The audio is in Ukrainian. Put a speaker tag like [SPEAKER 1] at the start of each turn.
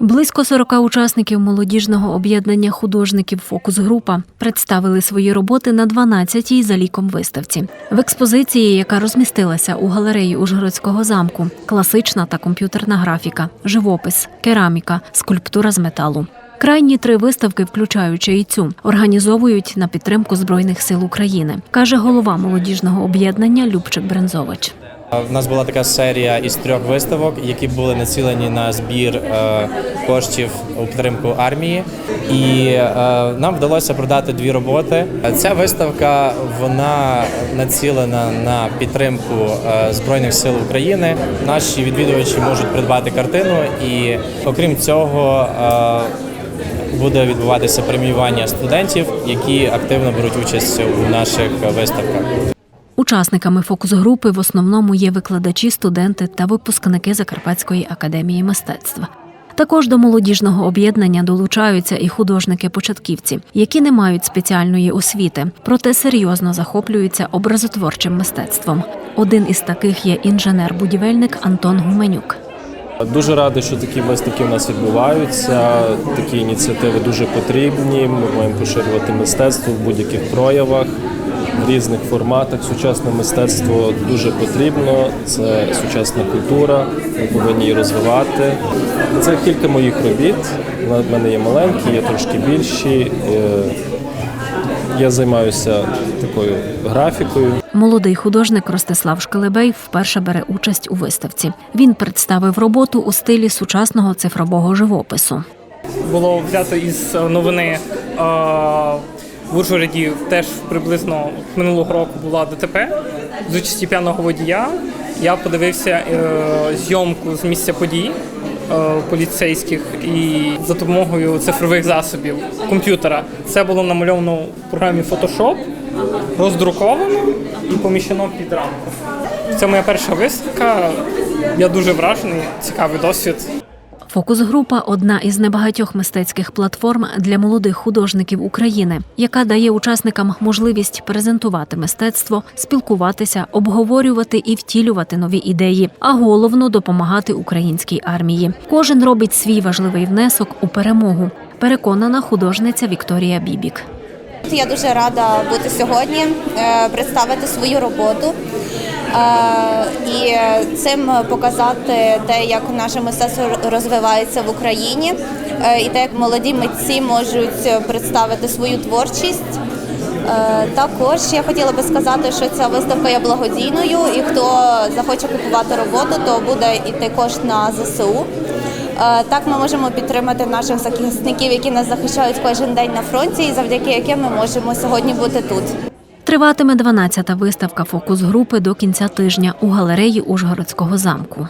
[SPEAKER 1] Близько 40 учасників молодіжного об'єднання художників Фокус Група представили свої роботи на 12-й за ліком виставці. В експозиції, яка розмістилася у галереї Ужгородського замку, класична та комп'ютерна графіка, живопис, кераміка, скульптура з металу. Крайні три виставки, включаючи і цю, організовують на підтримку Збройних сил України, каже голова молодіжного об'єднання Любчик Брензович.
[SPEAKER 2] В нас була така серія із трьох виставок, які були націлені на збір е, коштів у підтримку армії, і е, нам вдалося продати дві роботи. Ця виставка вона націлена на підтримку е, збройних сил України. Наші відвідувачі можуть придбати картину, і окрім цього. Буде відбуватися преміювання студентів, які активно беруть участь у наших виставках.
[SPEAKER 1] Учасниками фокус-групи в основному є викладачі, студенти та випускники Закарпатської академії мистецтва. Також до молодіжного об'єднання долучаються і художники-початківці, які не мають спеціальної освіти, проте серйозно захоплюються образотворчим мистецтвом. Один із таких є інженер-будівельник Антон Гуменюк.
[SPEAKER 3] Дуже радий, що такі виставки у нас відбуваються. Такі ініціативи дуже потрібні. Ми маємо поширювати мистецтво в будь-яких проявах, різних форматах. Сучасне мистецтво дуже потрібно. Це сучасна культура. Ми повинні її розвивати. Це кілька моїх робіт. В мене є маленькі, є трошки більші. Е, Я займаюся такою графікою.
[SPEAKER 1] Молодий художник Ростислав Шкелебей вперше бере участь у виставці. Він представив роботу у стилі сучасного цифрового живопису.
[SPEAKER 4] було взято із новини е, в Ужгороді теж приблизно минулого року була ДТП з участі п'яного водія. Я подивився е, зйомку з місця подій е, поліцейських і за допомогою цифрових засобів комп'ютера. Це було намальовано в програмі Photoshop, роздруковано і поміщено під рамку. Це моя перша виставка. Я дуже вражений, цікавий досвід.
[SPEAKER 1] Фокус-група одна із небагатьох мистецьких платформ для молодих художників України, яка дає учасникам можливість презентувати мистецтво, спілкуватися, обговорювати і втілювати нові ідеї, а головно допомагати українській армії. Кожен робить свій важливий внесок у перемогу. Переконана художниця Вікторія Бібік.
[SPEAKER 5] Я дуже рада бути сьогодні, е, представити свою роботу і цим показати те, як наше мистецтво розвивається в Україні, е, і те, як молоді митці можуть представити свою творчість. Е, Також я хотіла би сказати, що ця виставка є благодійною, і хто захоче купувати роботу, то буде йти кошт на ЗСУ. Е, Так ми можемо підтримати наших захисників, які нас захищають кожен день на фронті, і завдяки яким ми можемо сьогодні бути тут.
[SPEAKER 1] Триватиме 12-та виставка фокус-групи до кінця тижня у галереї Ужгородського замку.